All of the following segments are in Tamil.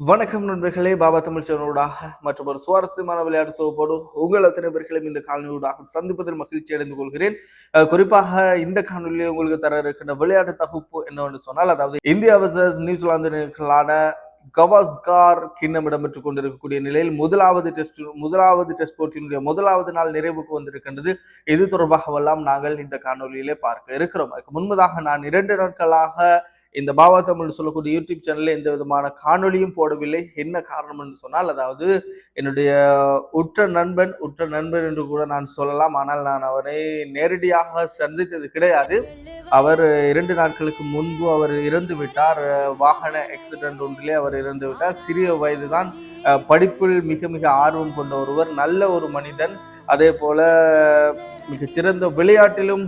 வணக்கம் நண்பர்களே பாபா தமிழ் சேனலூடாக மற்றும் ஒரு சுவாரஸ்யமான விளையாட்டு தொகுப்போடு உங்கள் அத்தனை பேர்களையும் இந்த காணொலியூடாக சந்திப்பதில் மகிழ்ச்சி அடைந்து கொள்கிறேன். குறிப்பாக இந்த காணொலியில் உங்களுக்கு தர இருக்கின்ற விளையாட்டு தொகுப்பு என்னவென்று சொன்னால் அதாவது இந்தியா வர்சஸ் நியூசிலாந்தினர்களான கவாஸ்கார் கிண்ணம் இடம்பெற்றுக் கொண்டிருக்கக்கூடிய நிலையில் முதலாவது டெஸ்ட் முதலாவது டெஸ்ட் போட்டியினுடைய முதலாவது நாள் நிறைவுக்கு வந்திருக்கின்றது. இது தொடர்பாகவெல்லாம் நாங்கள் இந்த காணொலியிலே பார்க்க இருக்கிறோம். அதுக்கு முன்பதாக நான் இரண்டு நாட்களாக இந்த பாபா தமிழ் சொல்லக்கூடிய யூடியூப் சேனலில் எந்த விதமான காணொலியும் போடவில்லை. என்ன காரணம் என்று சொன்னால் அதாவது என்னுடைய உற்ற நண்பன் உற்ற நண்பன் என்று கூட நான் சொல்லலாம். ஆனால் நான் அவனை நேரடியாக சந்தித்தது கிடையாது. அவர் இரண்டு நாட்களுக்கு முன்பு அவர் இறந்து விட்டார். வாகன ஆக்சிடென்ட் ஒன்றிலே அவர் இறந்து விட்டார். சிறிய வயதுதான் படிப்பில் மிக மிக ஆர்வம் கொண்ட ஒருவர் நல்ல ஒரு மனிதன். அதே போல மிகச்சிறந்த விளையாட்டிலும்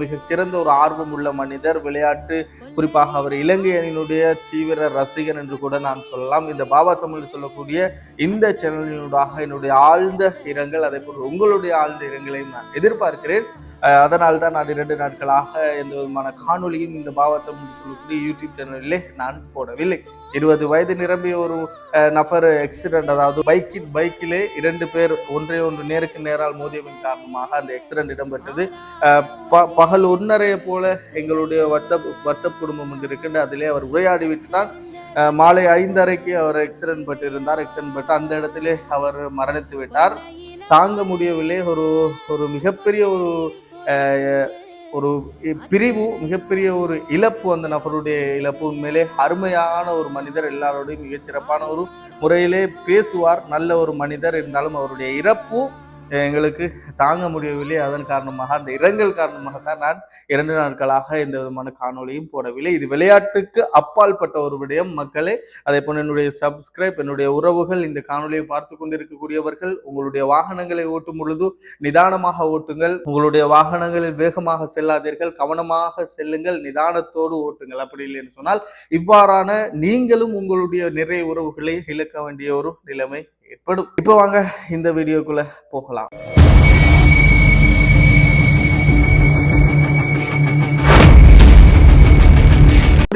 மிகச்சிறந்த ஒரு ஆர்வம் உள்ள மனிதர். விளையாட்டு குறிப்பாக அவர் இலங்கை அணியினுடைய தீவிர ரசிகன் என்று கூட நான் சொல்லலாம். இந்த பாபா தமிழ் சொல்லக்கூடிய இந்த சேனலினூடாக என்னுடைய ஆழ்ந்த இரங்கல் அதே போல் உங்களுடைய ஆழ்ந்த இரங்கலையும் நான் எதிர்பார்க்கிறேன். அதனால் தான் நான் இரண்டு நாட்களாக எந்த விதமான காணொலியும் இந்த பாபா தமிழ் சொல்லக்கூடிய யூடியூப் சேனலிலே நான் போடவில்லை. இருபது வயது நிரம்பிய ஒரு அஹ், நபர் ஆக்சிடென்ட் அதாவது பைக்கின் பைக்கிலே இரண்டு பேர் ஒன்றே ஒன்று நேருக்கு நேரால் மோதியவின் காரணமாக அந்த ஆக்சிடென்ட் இடம்பெற்றது. ப- பகல் ஒன்னரையை போல எங்களுடைய வாட்ஸ்அப் வாட்ஸ்அப் குடும்பம் ஒன்று இருக்கின்ற அதிலே அவர் உரையாடிவிட்டு தான் மாலை ஐந்தரைக்கு அவர் ஆக்சிடென்ட் பட்டிருந்தார் ஆக்சிடென்ட் பட்டு அந்த இடத்திலே அவர் மரணித்து விட்டார். தாங்க முடியவில்லை. ஒரு ஒரு மிகப்பெரிய ஒரு ஒரு பிரிவு மிகப்பெரிய ஒரு இழப்பு அந்த நபருடைய இழப்பு. உண்மையிலே அருமையான ஒரு மனிதர் எல்லாரோடையும் மிகச்சிறப்பான ஒரு முறையிலே பேசுவார். நல்ல ஒரு மனிதர் இருந்தாலும் அவருடைய இறப்பு எங்களுக்கு தாங்க முடியவில்லை. அதன் காரணமாக அந்த இரங்கல் காரணமாக தான் நான் இரண்டு நாட்களாக எந்த விதமான காணொலியும் போடவில்லை. இது விளையாட்டுக்கு அப்பாற்பட்ட ஒரு விடயம். மக்களே அதே போல் என்னுடைய சப்ஸ்கிரைப் என்னுடைய உறவுகள் இந்த காணொலியை பார்த்து கொண்டிருக்கக்கூடியவர்கள் உங்களுடைய வாகனங்களை ஓட்டும் பொழுது நிதானமாக ஓட்டுங்கள். உங்களுடைய வாகனங்களில் வேகமாக செல்லாதீர்கள். கவனமாக செல்லுங்கள். நிதானத்தோடு ஓட்டுங்கள். அப்படி இல்லைன்னு சொன்னால் இவ்வாறான நீங்களும் உங்களுடைய நிறைய உறவுகளை இழக்க வேண்டிய ஒரு நிலைமை ஏற்படும். இப்போ வாங்க இந்த வீடியோக்குள்ள போகலாம்.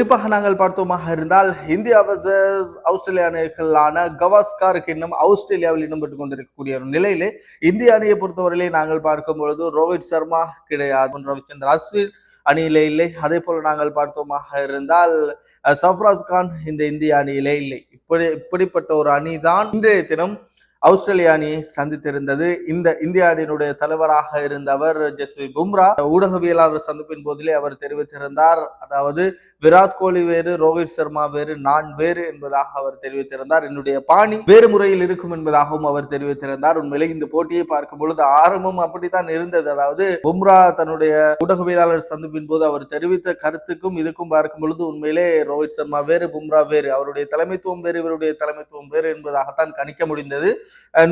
குறிப்பாக நாங்கள் பார்த்தோமாக இருந்தால் இந்தியா வர்சஸ் ஆஸ்திரேலியா அணிகளான கவாஸ்கார் இன்னும் ஆஸ்திரேலியாவில் இடம்பெற்றுக் கொண்டிருக்கக்கூடிய ஒரு நிலையிலே இந்திய அணியை பொறுத்தவரையிலே நாங்கள் பார்க்கும் பொழுது ரோஹித் சர்மா கிடையாது. ரவிச்சந்திர அஸ்வின் அணியிலே இல்லை. அதே போல நாங்கள் பார்த்தோமாக இருந்தால் சஃப்ராஸ் கான் இந்த இந்திய அணியிலே இல்லை. இப்படி இப்படிப்பட்ட ஒரு அணிதான் இன்றைய தினம் ஆஸ்திரேலிய அணியை சந்தித்திருந்தது. இந்த இந்திய அணியினுடைய தலைவராக இருந்தவர் ஜஸ்வி பும்ரா. ஊடகவியலாளர் சந்திப்பின் போதிலே அவர் தெரிவித்திருந்தார். அதாவது விராட் கோலி வேறு ரோஹித் சர்மா வேறு நான் வேறு என்பதாக அவர் தெரிவித்திருந்தார். என்னுடைய பாணி வேறு முறையில் இருக்கும் என்பதாகவும் அவர் தெரிவித்திருந்தார். உண்மையிலே இந்த போட்டியை பார்க்கும் பொழுது ஆரம்பம் அப்படித்தான் இருந்தது. அதாவது பும்ரா தன்னுடைய ஊடகவியலாளர் சந்திப்பின் போது அவர் தெரிவித்த கருத்துக்கும் இதுக்கும் பார்க்கும் பொழுது உண்மையிலே ரோஹித் சர்மா வேறு பும்ரா வேறு அவருடைய தலைமைத்துவம் வேறு இவருடைய தலைமைத்துவம் வேறு என்பதாகத்தான் கணிக்க முடிந்தது.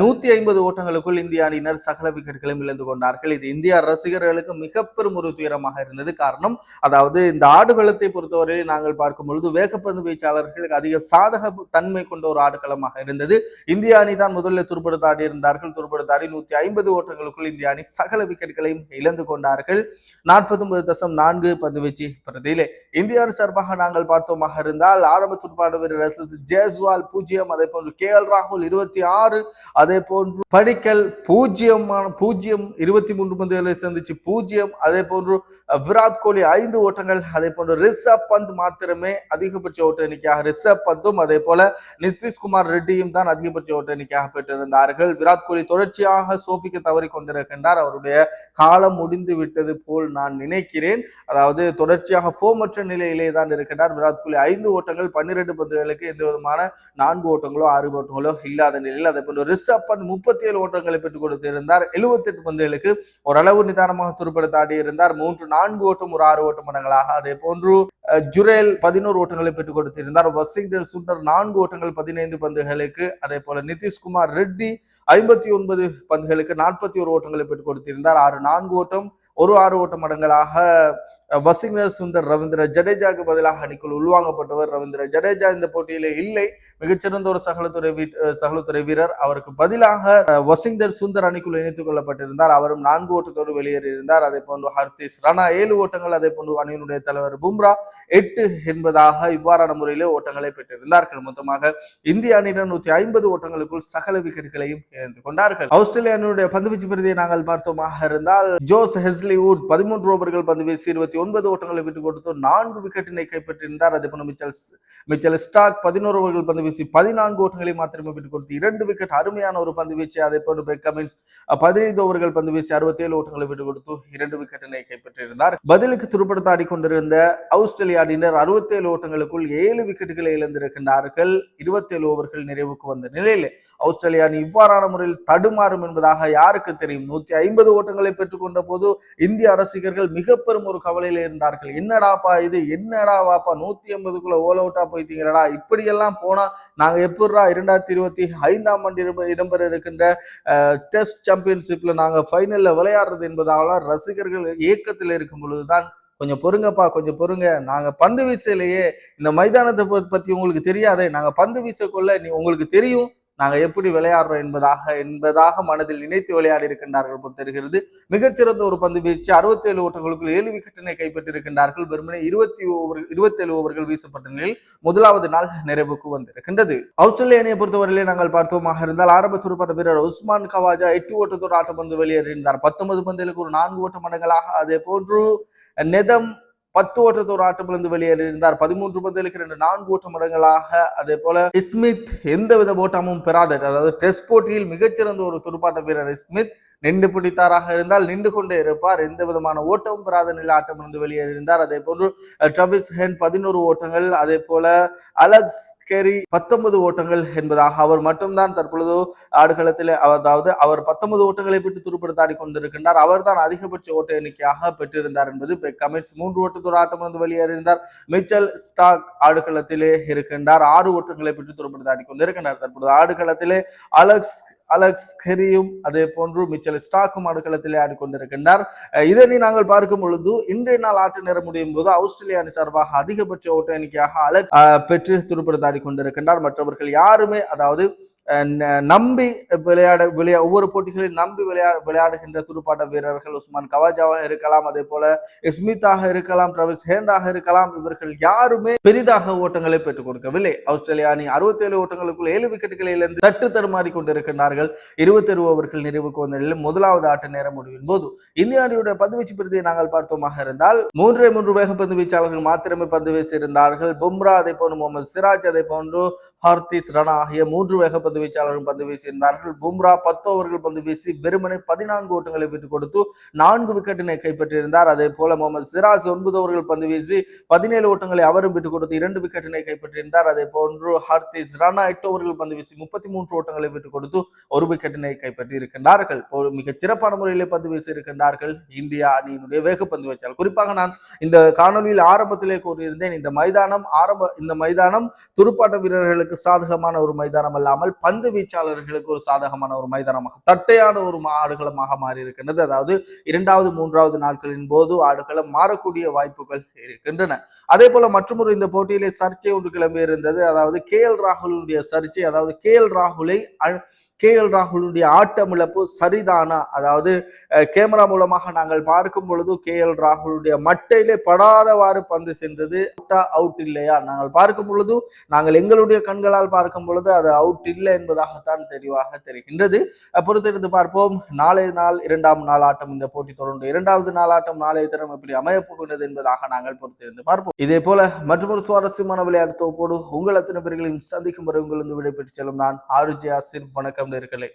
நூத்தி ஐம்பது ஓட்டங்களுக்குள் இந்திய அணியினர் சகல விக்கெட்டுகளும் இழந்து கொண்டார்கள். இது இந்திய ரசிகர்களுக்கு மிக பெரும் ஒரு துயரமாக இருந்தது. காரணம் அதாவது இந்த ஆடுகளத்தை பொறுத்தவரை நாங்கள் பார்க்கும் பொழுது வேகப்பந்து வீச்சாளர்களுக்கு அதிக சாதக தன்மை கொண்ட ஒரு ஆடுகளமாக இருந்தது. இந்திய அணி தான் முதலில் துருப்படுத்தாடி இருந்தார்கள். துருப்படுத்தாடி நூத்தி ஐம்பது ஓட்டங்களுக்குள் இந்திய அணி சகல விக்கெட்டுகளையும் இழந்து கொண்டார்கள். நாற்பத்தி ஒன்பது தசம் நான்கு பந்து வீச்சு பிரதியிலே. இந்திய அணி சார்பாக நாங்கள் பார்த்தோமாக இருந்தால் ஆரம்ப துடுப்பாட்ட வீரர் எஸ் எஸ் பூஜ்ஜியம் அதே போன்று கே எல் ராகுல் இருபத்தி ஆறு அதே போன்று படிக்கல் பூஜ்ஜியமான பூஜ்ஜியம் இருபத்தி மூன்று பந்துகளை சந்திச்சு பூஜ்ஜியம் அதே போன்று விராட் கோலி ஐந்து ஓட்டங்கள் அதே போன்று ரிஷப் பந்த் மாத்திரமே அதிகபட்ச ஓட்ட எண்ணிக்கையாக ரிஷப் பந்தும் அதே போல நிதிஷ்குமார் ரெட்டியும் தான் அதிகபட்ச ஓட்ட எண்ணிக்கையாக பெற்றிருந்தார்கள். விராட் கோலி தொடர்ச்சியாக சோபிக்க தவறி கொண்டிருக்கின்றார். அவருடைய காலம் முடிந்து விட்டது போல் நான் நினைக்கிறேன். அதாவது தொடர்ச்சியாக ஃபோமற்ற நிலையிலே தான் இருக்கின்றார். விராட் கோலி ஐந்து ஓட்டங்கள் பன்னிரண்டு பந்துகளுக்கு எந்த விதமான நான்கு ஓட்டங்களோ ஆறு ஓட்டங்களோ இல்லாத நிலையில் அதே போன்று ரிஷப் பந்த் முப்பத்தி ஏழு ஓட்டங்களை பெற்றுக் கொடுத்திருந்தார் எழுபத்தி எட்டு பந்துகளுக்கு ஓரளவு நிதானமாக துருப்படுத்தாடி இருந்தார். மூன்று நான்கு ஓட்டம் ஒரு ஆறு ஓட்டம் மடங்களாக அதே போன்று ஜுரேல் பதினோரு ஓட்டங்களை பெற்றுக் கொடுத்திருந்தார். வசிங்கர் சுந்தர் நான்கு ஓட்டங்கள் பதினைந்து பந்துகளுக்கு அதே போல நிதிஷ்குமார் ரெட்டி ஐம்பத்தி ஒன்பது பந்துகளுக்கு நாற்பத்தி ஒரு ஓட்டங்களை பெற்றுக் கொடுத்திருந்தார். ஆறு நான்கு ஓட்டம் ஒரு ஆறு ஓட்டம் மடங்களாக வசிங்கர் சுந்தர் ரவீந்திர ஜடேஜாக்கு பதிலாக அணிக்குள் உள்வாங்கப்பட்டவர் ரவீந்திர ஜடேஜா இந்த போட்டியிலே இல்லை. மிகச்சிறந்த ஒரு சகலத்துறை வீ சகலத்துறை வீரர். அவருக்கு பதிலாக அஹ், வசிங்கர் சுந்தர் அணிக்குள் இணைத்துக் கொள்ளப்பட்டிருந்தார். அவரும் நான்கு ஓட்டத்தோடு வெளியேறியிருந்தார். அதே போன்று ஹர்தீஷ் ராணா ஏழு ஓட்டங்கள் அதே போன்று அணியினுடைய தலைவர் பும்ரா எட்டு என்பதாக இவ்வாறான முறையிலே ஓட்டங்களை பெற்றிருந்தார்கள். மொத்தமாக இந்திய அணியினர் நூத்தி ஐம்பது ஓட்டங்களுக்குள் சகல விக்கெட்டுகளையும் இழந்து கொண்டார்கள். ஆஸ்திரேலிய அணியுடைய பந்துவீச்சு பிரதியை நாங்கள் பார்த்தோமாக இருந்தால் ஜோஸ் ஹெஸ்லிவுட் பதிமூன்று ஓவர்கள் பந்து வீசி இருபத்தி ஒன்பது ஓட்டங்களை விட்டு கொடுத்து நான்கு விக்கெட்டினை கைப்பற்றியிருந்தார். அதே போல மிச்சல் மிச்சல் ஸ்டாக் பதினோரு ஓவர்கள் பந்து வீசி பதினான்கு ஓட்டங்களை மாத்திரமே விட்டு கொடுத்து இரண்டு விக்கெட் அருமையான ஒரு பந்து வீச்சு. அதே போன்று பெக்கமின்ஸ் பதினைந்து ஓவர்கள் பந்து வீசி அறுபத்தி ஏழு ஓட்டங்களை விட்டு கொடுத்து இரண்டு விக்கெட்டினை கைப்பற்றியிருந்தார். பதிலுக்கு துருப்படுத்த ஆடிக்கொண்டிருந்த ஆஸ்திரேலிய ஆடினர் அறுபத்தேழு ஓட்டங்களுக்குள் ஏழு விக்கெட்டுகளை இழந்திருக்கின்றார்கள். இருபத்தேழு ஓவர்கள் நிறைவுக்கு வந்த நிலையில் ஆஸ்திரேலியா அணி இவ்வாறான முறையில் தடுமாறும் என்பதாக யாருக்கு தெரியும்? நூத்தி ஐம்பது ஓட்டங்களை பெற்றுக்கொண்ட போது இந்திய ரசிகர்கள் மிக பெரும் ஒரு கவலையில் இருந்தார்கள். என்னடாப்பா இது? என்னடா வாப்பா? நூத்தி ஐம்பதுக்குள்ள ஓல் அவுட்டா போயிட்டீங்களடா. இப்படியெல்லாம் போனா நாங்க எப்படிடா இரண்டாயிரத்தி இருபத்தி ஐந்தாம் ஆண்டு இடம்பெற இருக்கின்ற டெஸ்ட் சாம்பியன்ஷிப்ல நாங்க ஃபைனல்ல விளையாடுறது என்பதால ரசிகர்கள் ஏக்கத்தில் இருக்கும் பொழுதுதான் கொஞ்சம் பொறுங்கப்பா கொஞ்சம் பொறுங்க. நாங்க பந்து வீசலையே. இந்த மைதானத்தை பற்றி பத்தி உங்களுக்கு தெரியாதே. நாங்க பந்து வீசக்குள்ள நீ உங்களுக்கு தெரியும். நாங்கள் எப்படி விளையாடுறோம் என்பதாக என்பதாக மனதில் நினைத்து விளையாடி இருக்கின்றார்கள் போல் தெரிகிறது. மிகச்சிறந்த ஒரு பந்து வீச்சு அறுபத்தி ஏழு ஓட்டங்களுக்குள் ஏழு விக்கெட்டினை கைப்பற்றியிருக்கின்றார்கள் வெறுமனே இருபத்தி ஓவர் இருபத்தேழு ஓவர்கள் வீசப்பட்ட நிலையில் முதலாவது நாள் நிறைவுக்கு வந்திருக்கின்றது. ஆஸ்திரேலிய அணியை பொறுத்தவரையிலே நாங்கள் பார்த்தோமாக இருந்தால் ஆரம்ப துடுப்பாட்ட வீரர் உஸ்மான் கவாஜா எட்டு ஓட்டத்தோடு ஆட்டப்பந்து வெளியேறியிருந்தார். பத்தொன்பது பந்துகளுக்கு ஒரு நான்கு ஓட்ட மடங்களாக அதே போன்று நெதம் பத்து ஓட்டத்தோடு ஆட்டமிழந்து வெளியேறியிருந்தார். பதிமூன்று பந்துகளுக்கு ரெண்டு நான்கு ஓட்ட மடங்களாக அதே போல ஸ்மித் எந்தவித ஓட்டமும் பெறாத அதாவது டெஸ்ட் போட்டியில் மிகச்சிறந்த ஒரு துடுப்பாட்ட வீரர் ஸ்மித் நின்று பிடித்தாராக இருந்தால் நின்று கொண்டே இருப்பார். எந்த விதமான ஓட்டமும் பெறாத நிலை ஆட்டமிழந்து வெளியேறியிருந்தார். அதே போன்று ட்ரபிஸ் ட்ரவிஸ் ஹென் பதினோரு ஓட்டங்கள் அதே போல அலெக்ஸ் கெரி பத்தொன்பது ஓட்டங்கள் என்பதாக அவர் மட்டும்தான் தற்பொழுது ஆடுகளத்தில் அதாவது அவர் பத்தொன்பது ஓட்டங்களை பெற்று துருப்படுத்தாடி கொண்டிருக்கின்றார் அவர்தான் அதிகபட்ச ஓட்ட எண்ணிக்கையாக பெற்றிருந்தார் என்பது கமெண்ட்ஸ் மூன்று ஓட்டத்தோடு ஆட்டம் வந்து வெளியேறியிருந்தார். மிச்சல் ஸ்டாக் ஆடுகளத்திலே இருக்கின்றார். ஆறு ஓட்டங்களை பெற்று துருப்படுத்தாடி கொண்டிருக்கின்றார். தற்பொழுது ஆடுகளத்திலே அலெக்ஸ் அலெக்ஸ் கெரியும் அதே போன்று மிச்சல் ஸ்டாக்கும் ஆடுகளத்திலே ஆடிக்கொண்டிருக்கின்றார் இதனை நாங்கள் பார்க்கும் பொழுது இன்றைய நாள் ஆட்டு நேரம் முடியும் போது ஆஸ்திரேலிய அணி சார்பாக அதிகபட்ச ஓட்ட எண்ணிக்கையாக அலெக்ஸ் பெற்று துருப்படுத்தாடி கொண்டிருக்கின்றார். மற்றவர்கள் யாருமே அதாவது நம்பி விளையாட விளையா ஒவ்வொரு போட்டிகளில் நம்பி விளையா விளையாடுகின்ற துடுப்பாட்ட வீரர்கள் உஸ்மான் கவாஜாவாக இருக்கலாம் அதே போல ஸ்மித்தாக இருக்கலாம் பிரவிஸ் ஹேண்டாக இருக்கலாம் இவர்கள் யாருமே பெரிதாக ஓட்டங்களை பெற்றுக் கொடுக்கவில்லை. ஆஸ்திரேலியா அணி அறுபத்தி ஏழு ஓட்டங்களுக்குள் ஏழு விக்கெட்டுகளிலிருந்து தட்டு தடுமாறி கொண்டிருக்கின்றார்கள். இருபத்தி ஓவர்கள் நிறைவுக்கு வந்த நிலையில் முதலாவது ஆட்ட நேரம் முடிவின் போது இந்திய அணியுடைய பந்துவீச்சு பிரதியை நாங்கள் பார்த்தோமாக இருந்தால் மூன்றே மூன்று வேக வீச்சாளர்கள் மாத்திரமே பந்து வீசியிருந்தார்கள். பும்ரா அதே போன்று முகமது சிராஜ் அதே போன்று ஹார்திஸ் ரனா ஆகிய மூன்று வேக பந்து வீச்சாளர்கள் பந்து வீசியிருந்தார்கள். பும்ரா பத்து ஓவர்கள் பந்து வீசி வெறுமனே பதினான்கு ஓட்டங்களை விட்டுக் கொடுத்து நான்கு விக்கெட்டினை கைப்பற்றியிருந்தார். அதே போல முகமது சிராஜ் ஒன்பது ஓவர்கள் பந்து வீசி பதினேழு ஓட்டங்களை அவரும் பெற்றுக் கொடுத்து இரண்டு விக்கெட்டினை கைப்பற்றியிருந்தார். அதே போன்று ஹர்திஸ் ரனா எட்டு ஓவர்கள் பந்து வீசி முப்பத்தி மூன்று ஓட்டங்களை பெற்றுக் கொடுத்து ஒரு விக்கெட்டினை கைப்பற்றி இருக்கின்றார்கள் ஒரு மிகச் சிறப்பான முறையிலே பந்து வீசி இருக்கின்றார்கள் இந்தியா அணியினுடைய வேகப்பந்து வீச்சாளர். குறிப்பாக நான் இந்த காணொலியில் ஆரம்பத்திலே கூறியிருந்தேன் இந்த மைதானம் ஆரம்ப இந்த மைதானம் துடுப்பாட்ட வீரர்களுக்கு சாதகமான ஒரு மைதானம் அல்லாமல் பந்து வீச்சாளர்களுக்கு ஒரு சாதகமான ஒரு மைதானமாக தட்டையான ஒரு மா- ஆடுகளமாக மாறி இருக்கின்றது அதாவது இரண்டாவது மூன்றாவது நாட்களின் போது ஆடுகளம் மாறக்கூடிய வாய்ப்புகள் இருக்கின்றன. அதே போல மற்றொரு இந்த போட்டியிலே சர்ச்சை ஒன்று கிளம்பி இருந்தது அதாவது கே எல் ராகுலுடைய சர்ச்சை அதாவது கே எல் ராகுலை கே எல் ராகுலுடைய ஆட்டம் இழப்பு சரிதானா? அதாவது கேமரா மூலமாக நாங்கள் பார்க்கும் பொழுது கே எல் ராகுலுடைய மட்டையிலே படாதவாறு பந்து சென்றது. அவுட் இல்லையா? நாங்கள் பார்க்கும் பொழுது நாங்கள் எங்களுடைய கண்களால் பார்க்கும் பொழுது அது அவுட் இல்லை என்பதாகத்தான் தெளிவாக தெரிகின்றது. பொறுத்திருந்து பார்ப்போம். நாளைய நாள் இரண்டாம் நாள் ஆட்டம் இந்த போட்டி தொடர்ந்து இரண்டாவது நாள் ஆட்டம் நாளைய தினம் எப்படி அமையப் போகின்றது என்பதாக நாங்கள் பொறுத்திருந்து பார்ப்போம். இதே போல மற்றொரு சுவாரஸ்யமான விளையாட்டு தொகுப்போடு உங்கள் அத்தனை பேர்களையும் சந்திக்கும் வரை உங்களிருந்து விடைபெற்று செல்லும் நான் ஆர்ஜி ஆசிர். வணக்கம். நேர்களே